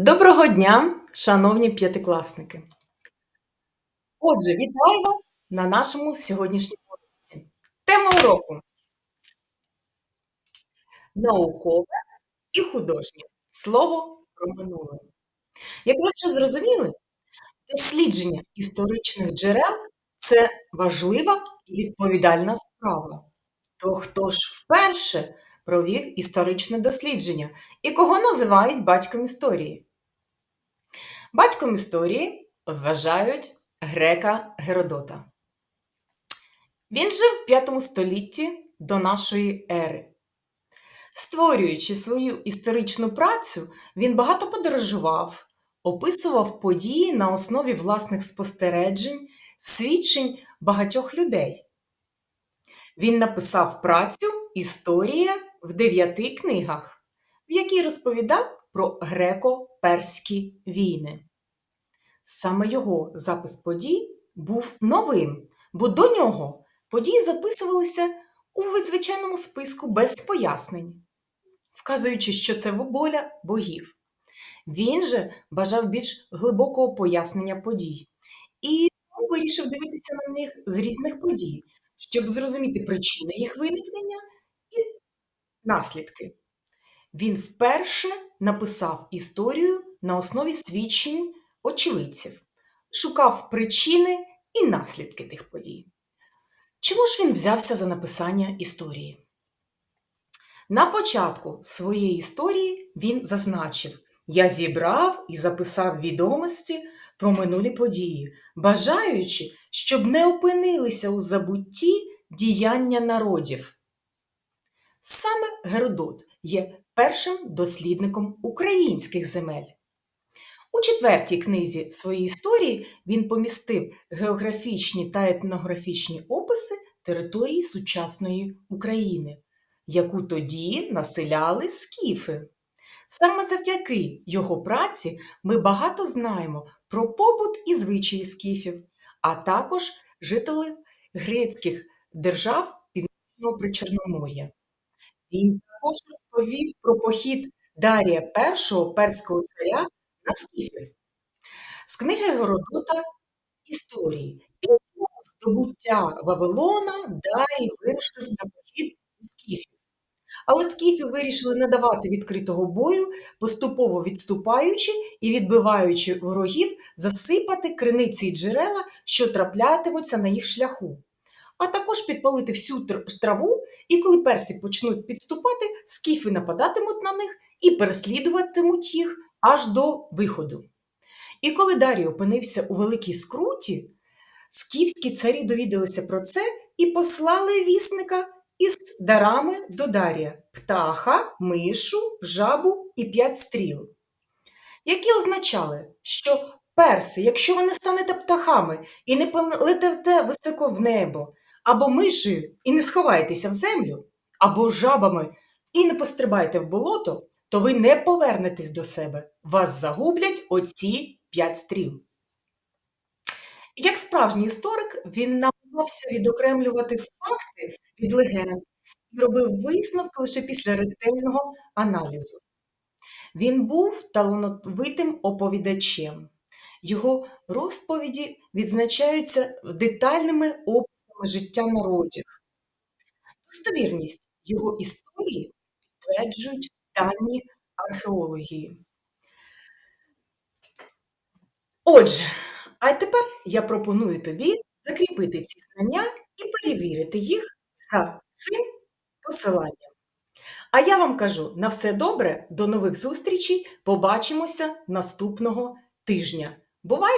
Доброго дня, шановні п'ятикласники! Отже, вітаю вас на нашому сьогоднішньому уроці. Тема уроку наукове і художнє слово про минуле. Як ви вже зрозуміли, дослідження історичних джерел це важлива і відповідальна справа. То хто ж вперше провів історичне дослідження і кого називають батьком історії? Батьком історії вважають грека Геродота. Він жив в 5 столітті до нашої ери. Створюючи свою історичну працю, він багато подорожував, описував події на основі власних спостережень, свідчень багатьох людей. Він написав працю Історія в дев'яти книгах, в якій розповідав про греко-перські війни. Саме його запис подій був новим, бо до нього події записувалися у звичайному списку без пояснень, вказуючи, що це воля богів. Він же бажав більш глибокого пояснення подій і вирішив дивитися на них з різних подій, щоб зрозуміти причини їх виникнення і наслідки. Він вперше написав історію на основі свідчень очевидців, шукав причини і наслідки тих подій. Чому ж він взявся за написання історії? На початку своєї історії він зазначив: Я зібрав і записав відомості про минулі події, бажаючи, щоб не опинилися у забутті діяння народів. Саме Геродот є першим дослідником українських земель. У четвертій книзі своєї історії він помістив географічні та етнографічні описи території сучасної України, яку тоді населяли скіфи. Саме завдяки його праці ми багато знаємо про побут і звичаї скіфів, а також жителів грецьких держав Північного Причорномор'я. Він також розповів про похід Дарія І перського царя на скіфи. З книги Городота Історії після здобуття Вавилона Дарій вирушив на похід у скіфів. Але скіфи вирішили не давати відкритого бою, поступово відступаючи і відбиваючи ворогів, засипати криниці й джерела, що траплятимуться на їх шляху а також підпалити всю траву, і коли персі почнуть підступати, скіфи нападатимуть на них і переслідуватимуть їх аж до виходу. І коли Дарій опинився у великій скруті, скіфські царі довідалися про це і послали вісника із дарами до Дарія птаха, мишу, жабу і п'ять стріл, які означали, що перси, якщо ви не станете птахами і не полетите високо в небо, або мишею і не сховаєтеся в землю, або жабами і не пострибаєте в болото, то ви не повернетесь до себе. Вас загублять оці п'ять стріл. Як справжній історик, він намагався відокремлювати факти від легенд і робив висновки лише після ретельного аналізу. Він був талановитим оповідачем. Його розповіді відзначаються детальними описами життя народів. Достовірність його історії підтверджують дані археології. Отже, а тепер я пропоную тобі закріпити ці знання і перевірити їх за цим посиланням. А я вам кажу на все добре, до нових зустрічей. Побачимося наступного тижня. Бувай!